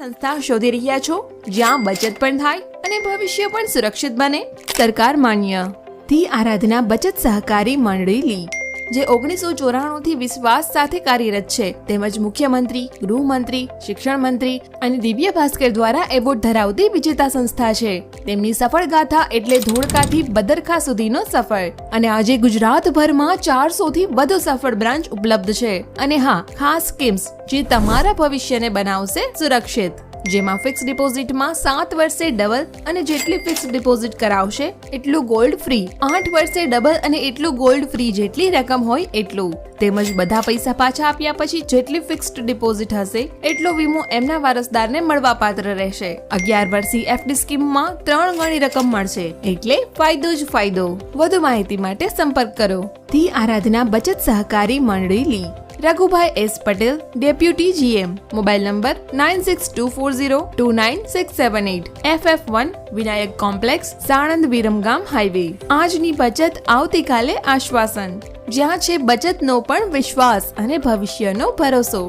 સંસ્થા શોધી રહ્યા છો જ્યાં બચત પણ થાય અને ભવિષ્ય પણ સુરક્ષિત બને. સરકાર માન્ય. ધી આરાધના બચત સહકારી મંડળી. જે ઓગણીસો ચોરાણું થી વિશ્વાસ સાથે કાર્યરત છે. તેમજ મુખ્યમંત્રી, ગૃહમંત્રી શિક્ષણ મંત્રી અને દિવ્ય ભાસ્કર દ્વારા એવોર્ડ ધરાવતી વિજેતા સંસ્થા છે. તેમની સફળ ગાથા એટલે ધોળકાથી બદરખા સુધીનો સફર અને આજે ગુજરાતભરમાં ચારસો થી વધુ સફળ બ્રાન્ચ ઉપલબ્ધ છે. અને હા, ખાસ સ્કીમ્સ જે તમારા ભવિષ્યને બનાવશે સુરક્ષિત. જેમાં ફિક્સ ડિપોઝિટમાં સાત વર્ષે ડબલ અને જેટલી ફિક્સ ડિપોઝિટ કરાવશે, એટલું ગોલ્ડ ફ્રી આઠ વર્ષે ડબલ અને એટલું ગોલ્ડ ફ્રી જેટલી રકમ હોય એટલું. તેમજ બધા પૈસા પાછા આપ્યા પછી જેટલી ફિક્સ્ડ ડિપોઝિટ હશે, એટલો વીમો એમના વારસદારને મળવા પાત્ર રહેશે. અગિયાર વર્ષી એફડી સ્કીમમાં ત્રણ ગણી રકમ મળશે, એટલે ફાયદો જ ફાયદો. વધુ માહિતી માટે સંપર્ક કરો. ધી આરાધના બચત સહકારી મંડળી. Raghubhai S Patel deputy GM mobile number nine six two four zero two nine six seven eight F F one Vinayak complex Sanand Viramgam highway આજની બચત આવતીકાલે આશ્વાસન જ્યાં છે બચતનો પણ વિશ્વાસ અને ભવિષ્યનો ભરોસો